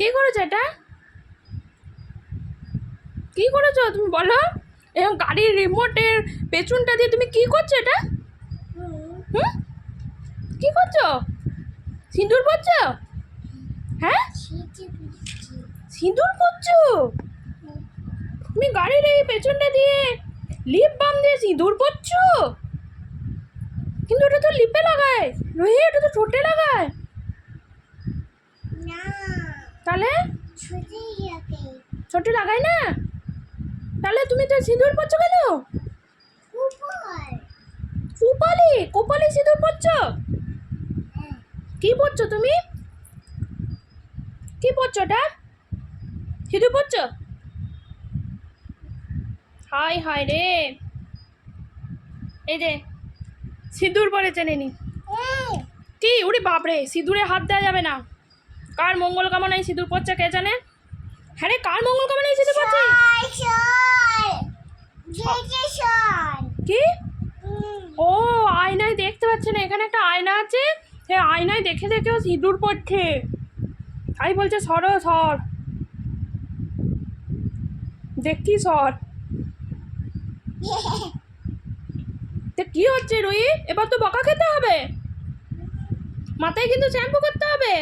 কি করেছ এটা? কি করেছ তুমি বলো? এরকম গাড়ির রিমোটের পেছনটা দিয়ে তুমি কি করছ এটা? হুম? কি করছ? সিঁদুর পড়ছো হ্যাঁ? সিঁদুর পড়ছো তুমি গাড়ির এই পেছনটা দিয়ে লিপ বাম দিয়ে সিঁদুর পড়ছো কিন্তু ওটা তো লিপে লাগায়। রোহি এটা তো ঠোঁটে লাগায় না তাহলে ছুটি যাবে ছোটে লাগায় না? তাহলে তুমি তো সিঁদুর পরছো কেন? কুপালি, কোপালি সিঁদুর পরছো? কি পরছো তুমি? কি পরছো ওটা সিঁদুর পরছো? হাই হাই রে। এই যে, সিঁদুর নেনি। এই কি? উড়ি বাপরে, সিঁদুরে হাত দেওয়া যাবে না। কার মঙ্গল কামনায় সিঁদুর পড়ছে কে জানে? হ্যাঁ রে কার মঙ্গল কামনায় যেতে সর কি ও আয়নায় দেখতে পাচ্ছে না এখানে একটা আয়না আছে। সে আয়নায় দেখে দেখে ও সিঁদুর পড়ছে। তাই বলছে সর সর। দেখি সর। তো কি হচ্ছে রুই? এবার তো বকা খেতে হবে। মাথায় কিন্তু শ্যাম্পু করতে হবে।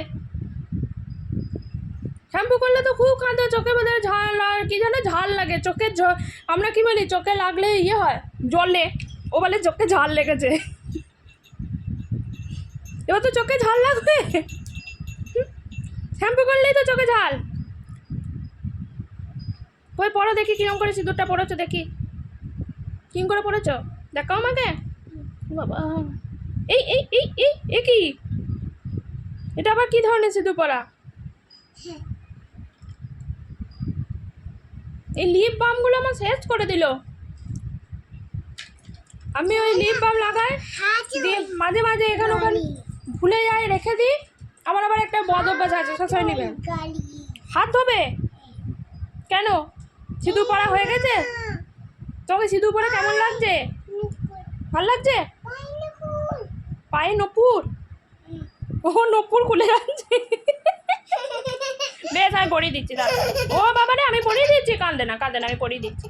শ্যাম্পু করলে তো খুব কাঁদে আর কি জানো ঝাল লাগে, চোখে আমরা কি বলি, চোখে লাগলে ইয়ে হয়, জলে, ও বলে চোখে ঝাল লেগেছে। এবার তো চোখে ঝাল লাগবে। শ্যাম্পু করলেই তো চোখে ঝাল। ওই পড়ো দেখি কিরম করে সিঁদুরটা পড়েছো দেখি। কিম করে পড়েছো? দেখাও আমাকে। বাবা। এই এই এই এই, এ কি? এটা আবার কি ধরনের সিঁদুর পরা? এই লিপ বামগুলো আমার শেষ করে দিল। আমি ওই লিপ বাম লাগাই দিয়ে মাঝে মাঝে এখানে ওখানে ভুলে যাই রেখে দিই। আমার আবার একটা বদ অভ্যাস আছে নেবেন গালি হাত ধোবে? কেন? সিঁদুর পরা হয়ে গেছে? তোকে সিঁদুর পরা কেমন লাগছে? ভালো লাগছে? পায়ে নপুর? ও নপুর খুলে যাচ্ছে। আমি পরিয়ে দিচ্ছি, দাদা। ও বাবা রে আমি পরিয়ে দিচ্ছি কাঁদে না কাঁদে না, আমি পরিয়ে দিচ্ছি।